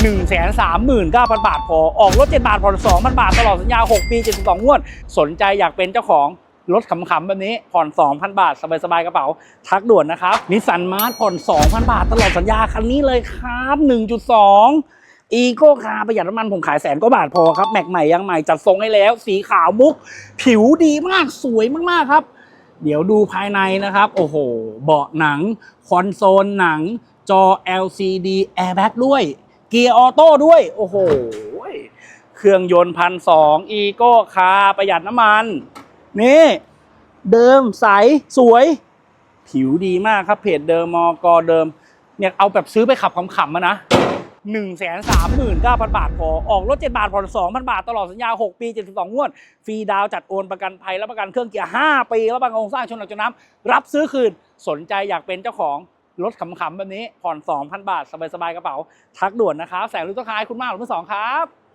1 3 9 0 0 0 บาทพอ ออกรถ 7 บาทผ่อน2,000 บาท ตลอดสัญญา 6 ปี 72 งวด สนใจอยากเป็นเจ้าของรถขำๆแบบนี้ผ่อน 2,000 บาท สบายๆกระเป๋า ทักด่วนนะครับนิสสันมาร์ทผ่อน 2,000 บาท ตลอดสัญญาคันนี้เลยครับ 1.2อีโก้คาร์ประหยัดน้ำมันผมขายแสนกว่าบาทพอครับ แม็กใหม่ยังใหม่จัดทรงให้แล้ว สีขาวมุก ผิวดีมากสวยมากๆครับ เดี๋ยวดูภายในนะครับ โอ้โห เบาะหนัง คอนโซลหนัง จอ LCD airbag ด้วย เกียร์ออโต้ด้วย โอ้โห เครื่องยนต์พันสองอีโก้คาร์ประหยัดน้ำมัน นี่ เดิมใสสวย ผิวดีมากครับเพจเดิมมอกอเดิม เนี่ยเอาแบบซื้อไปขับขำๆมานะ1 3 9 0 0 0บาทพอ ออกรถ7บาทผ่อน2,000บาท ตลอดสัญญา6ปี72งวด ฟรีดาวจัดโอนประกันภัยรับประกันเครื่องเกียร์5ปีรับประกันโครงสร้างชนหลักจนน้ำรับซื้อคืนสนใจอยากเป็นเจ้าของ รถขำๆแบบนี้ผ่อน 2,000 บาท สบายๆกระเป๋า ทักด่วนนะครับ แสงรุ่นต้นคายคุณมากหรือมือสองครับ